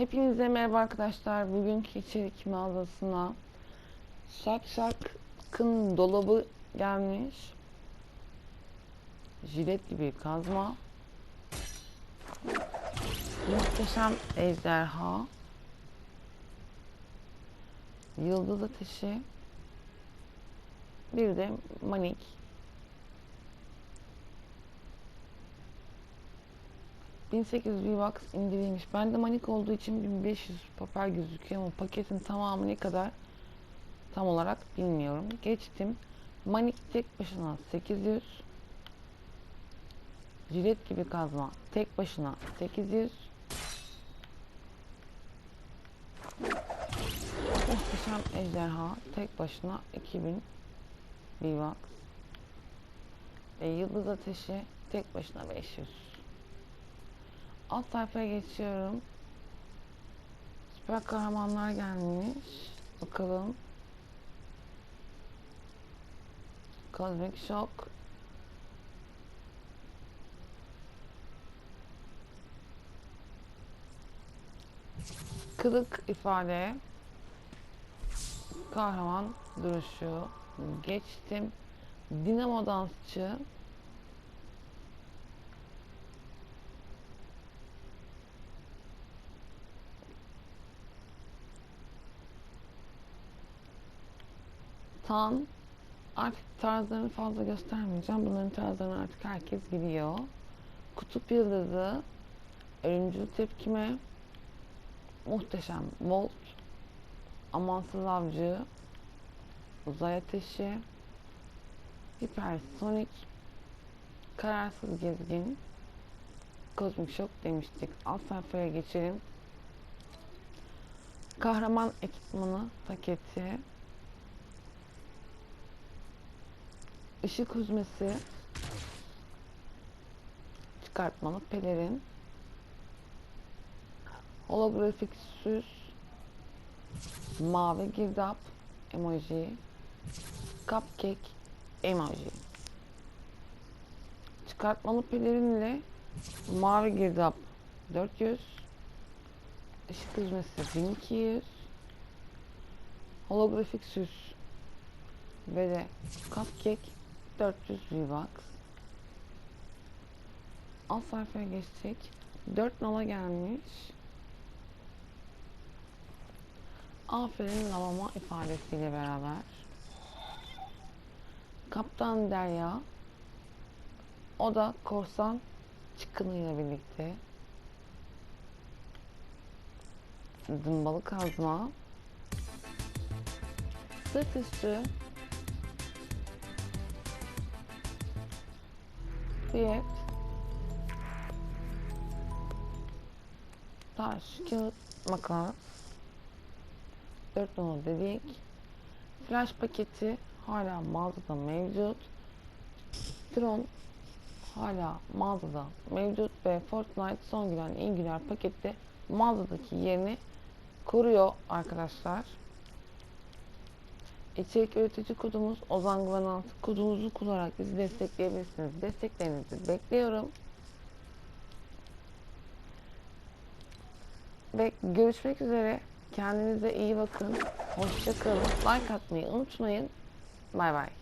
Hepinize merhaba arkadaşlar. Bugünkü içerik mağazasına Şak Şak'ın dolabı gelmiş. Jilet gibi kazma. Muhteşem ejderha. Yıldız ateşi. Bir de manik. ...1800 V-Bucks indirilmiş. Bende manik olduğu için 1500 papel gözüküyor ama paketin tamamı ne kadar tam olarak bilmiyorum. Geçtim. Manik tek başına 800. Jilet gibi kazma tek başına 800. Muhteşem ejderha tek başına 2000 V-Bucks. Ve yıldız ateşi tek başına 500. Alt sayfaya geçiyorum. Süper kahramanlar gelmiş. Bakalım. Cosmic Shock. Kılık ifade. Kahraman duruşu. Geçtim. Dinamo dansçı. Tan artık tarzlarını fazla göstermeyeceğim. Bunların tarzlarını artık herkes biliyor. Kutup yıldızı, ölümcül tepkime, muhteşem Volt, amansız avcı, uzay ateşi, hipersonik, kararsız gezgin, kozmik şok demiştik. Alt sayfaya geçelim. Kahraman ekipmanı paketi, ışık hüzmesi. Çıkartmalı pelerin. Holografik süs. Mavi girdap. Emoji. Cupcake. Emoji. Çıkartmalı pelerin ile mavi girdap 400 ışık hüzmesi 1200 holografik süs ve de cupcake 400 V-Bucks. Alt sayfaya geçtik. 4 nala gelmiş. Aferin lavama ifadesiyle beraber. Kaptan Derya. O da korsan çıkınıyla birlikte. Zımbalı kazma. Sırt üstü Diyet. Taş, kağıt, makas. Dört nolu dedik. Flash paketi hala mağazada mevcut. Tron hala mağazada mevcut ve Fortnite son gülen iyi günler pakette mağazadaki yerini koruyor arkadaşlar. İçerik üretici kodumuz Ozan Güven altı kodunuzu kullanarak bizi destekleyebilirsiniz. Desteklerinizi bekliyorum. Ve görüşmek üzere. Kendinize iyi bakın. Hoşçakalın. Like atmayı unutmayın. Bay bay.